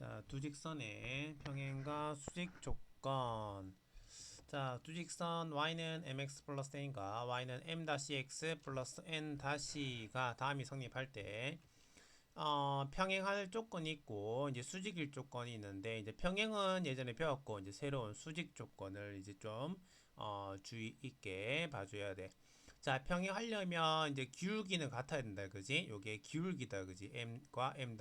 자, 두 직선의 평행과 수직 조건. 자, 두 직선 y는 mx 플러스 n과 y는 m-x 플러스 n-가 다음이 성립할 때 어, 평행할 조건이 있고 이제 수직일 조건이 있는데 이제 평행은 예전에 배웠고 이제 새로운 수직 조건을 이제 좀 어, 주의 있게 봐줘야 돼. 자, 평행하려면 이제 기울기는 같아야 된다, 그지? 요게 기울기다, 그지? m과 m.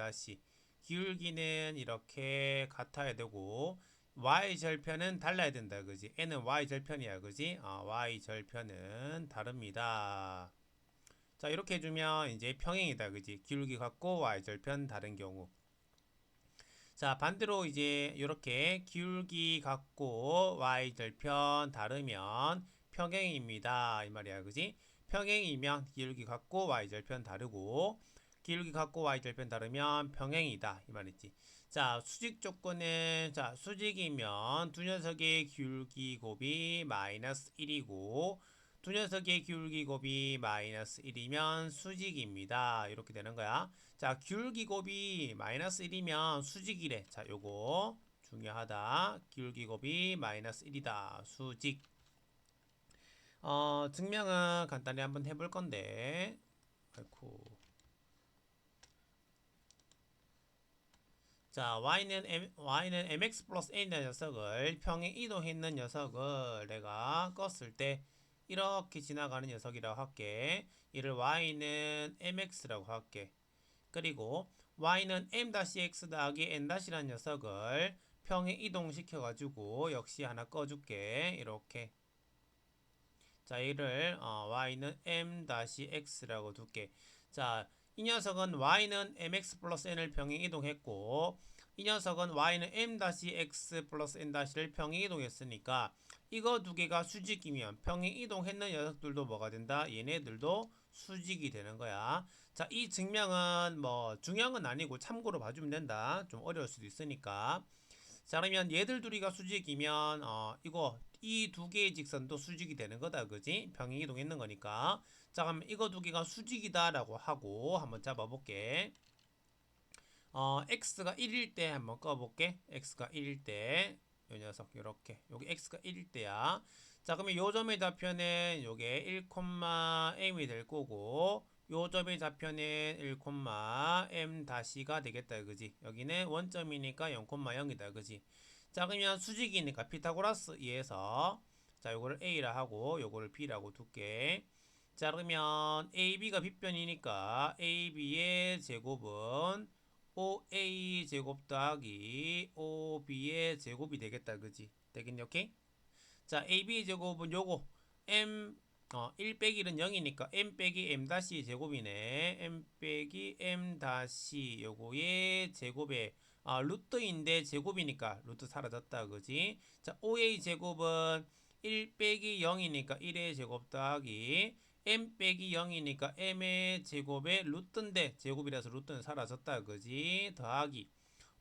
기울기는 이렇게 같아야 되고 y 절편은 달라야 된다, 그지? n은 y 절편이야, 그지? 어, y 절편은 다릅니다. 자, 이렇게 해주면 이제 평행이다, 그지? 기울기 같고 y 절편 다른 경우. 자, 반대로 이제 이렇게 기울기 같고 y 절편 다르면 평행입니다. 이 말이야, 그지? 평행이면 기울기 같고 y 절편 다르고 기울기 같고 y 절편 다르면 평행이다. 이 말이지. 자, 수직 조건은 자, 수직이면 두 녀석의 기울기 곱이 마이너스 1이고 두 녀석의 기울기 곱이 마이너스 1이면 수직입니다. 이렇게 되는 거야. 자, 기울기 곱이 마이너스 1이면 수직이래. 자, 요거 중요하다. 기울기 곱이 마이너스 1이다. 수직. 어, 증명은 간단히 한번 해볼 건데. 아이쿠. 자, y는 m, y는 mx 플러스 n의 녀석을 평행 이동했는 녀석을 내가 껐을 때 이렇게 지나가는 녀석이라고 할게. 이를 y는 mx라고 할게. 그리고 y는 m-x 더하기 n-라는 녀석을 평행 이동시켜 가지고 역시 하나 꺼줄게. 이렇게. 자, 이를 어, y는 m-x라고 둘게. 자, 이 녀석은 y는 mx 플러스 n을 평행 이동했고 이 녀석은 y는 m-x 플러스 n-를 평행 이동했으니까 이거 두 개가 수직이면 평행 이동했는 녀석들도 뭐가 된다? 얘네들도 수직이 되는 거야. 자, 이 증명은 뭐 중요한 건 아니고 참고로 봐주면 된다. 좀 어려울 수도 있으니까. 자, 그러면 얘들 둘이가 수직이면 어 이거 이 두 개의 직선도 수직이 되는 거다. 그지? 평행 이동했는 거니까. 자, 그럼 이거 두 개가 수직이다 라고 하고 한번 잡아 볼게. 어, x가 1일 때 한번 꺼 볼게. x가 1일 때. 요 녀석 이렇게 여기 x가 1일 때야. 자, 그러면 요 점의 좌표는 요게 1, m이 될 거고 요 점의 좌표는 1, m 다시가 되겠다. 그지? 여기는 원점이니까 0, 0이다. 그지? 자, 그러면 수직이니까 피타고라스 이에서 자, 요거를 a라 하고 요거를 b라고 둘게. 자, 그러면 ab가 빗변이니까 ab의 제곱은 5a 제곱 더하기 5b의 제곱이 되겠다. 그지? 되겠니? 오케이? 자, ab 제곱은 요거 m 어, 1 빼기 1은 0이니까 m 빼기 m 다시 제곱이네. m 빼기 m 다시 요거의 제곱에 아, 루트인데 제곱이니까 루트 사라졌다. 그지? 자, 5a 제곱은 1 빼기 0이니까 1의 제곱 더하기 m 빼기 0이니까 m의 제곱에 루트인데 제곱이라서 루트는 사라졌다. 그지? 더하기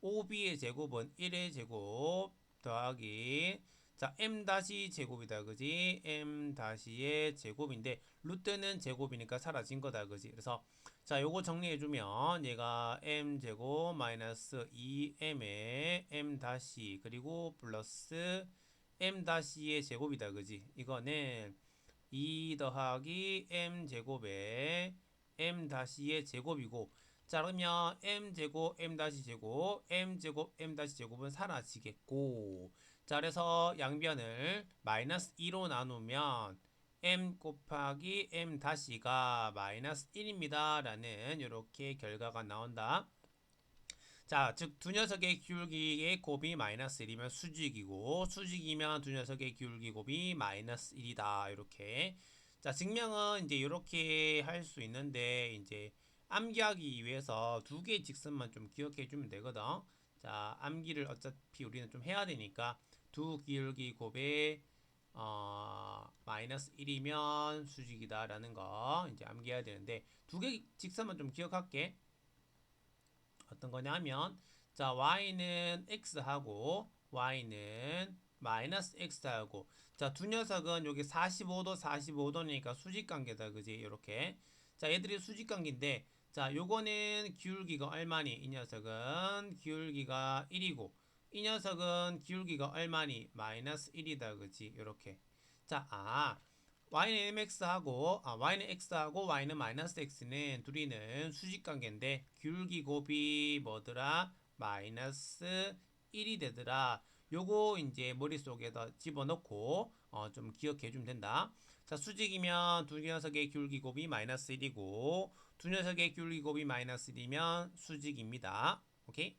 5b의 제곱은 1의 제곱 더하기 자, m 다시 제곱이다. 그지? m 다시의 제곱인데 루트는 제곱이니까 사라진 거다. 그지? 그래서 자, 요거 정리해 주면 얘가 m 제곱 마이너스 2m의 m 다시 그리고 플러스 m 다시의 제곱이다. 그지? 이거는 2 더하기 m 제곱에 m 다시의 제곱이고 자 그러면 m 제곱 m 다시 제곱 m 제곱 m 다시 제곱은 사라지겠고 자 그래서 양변을 마이너스 2로 나누면 m 곱하기 m 다시가 마이너스 1입니다 라는 이렇게 결과가 나온다 자, 즉 두 녀석의 기울기의 곱이 마이너스 1이면 수직이고 수직이면 두 녀석의 기울기 곱이 마이너스 1이다. 이렇게. 자, 증명은 이제 이렇게 할 수 있는데 이제 암기하기 위해서 두 개의 직선만 좀 기억해 주면 되거든. 자, 암기를 어차피 우리는 좀 해야 되니까 두 기울기 곱에 어, 마이너스 1이면 수직이다라는 거 이제 암기해야 되는데 두 개 직선만 좀 기억할게. 어떤 거냐면 자 y는 x하고 y는 마이너스 x하고 자 두 녀석은 여기 45도 45도니까 수직관계다 그지 이렇게 자 얘들이 수직관계인데 자, 요거는 기울기가 얼마니? 이 녀석은 기울기가 1이고 이 녀석은 기울기가 얼마니? 마이너스 1이다. 그지? 요렇게. 자, 아. y는 mx하고 아, y는 x하고 y는 마이너스 x는 둘이는 수직 관계인데 기울기 곱이 뭐더라? 마이너스 1이 되더라. 요거 이제 머릿속에다 집어넣고 어, 좀 기억해 주면 된다. 자, 수직이면 두 녀석의 기울기 곱이 마이너스 1이고 두 녀석의 기울기 곱이 마이너스 1이면 수직입니다. 오케이?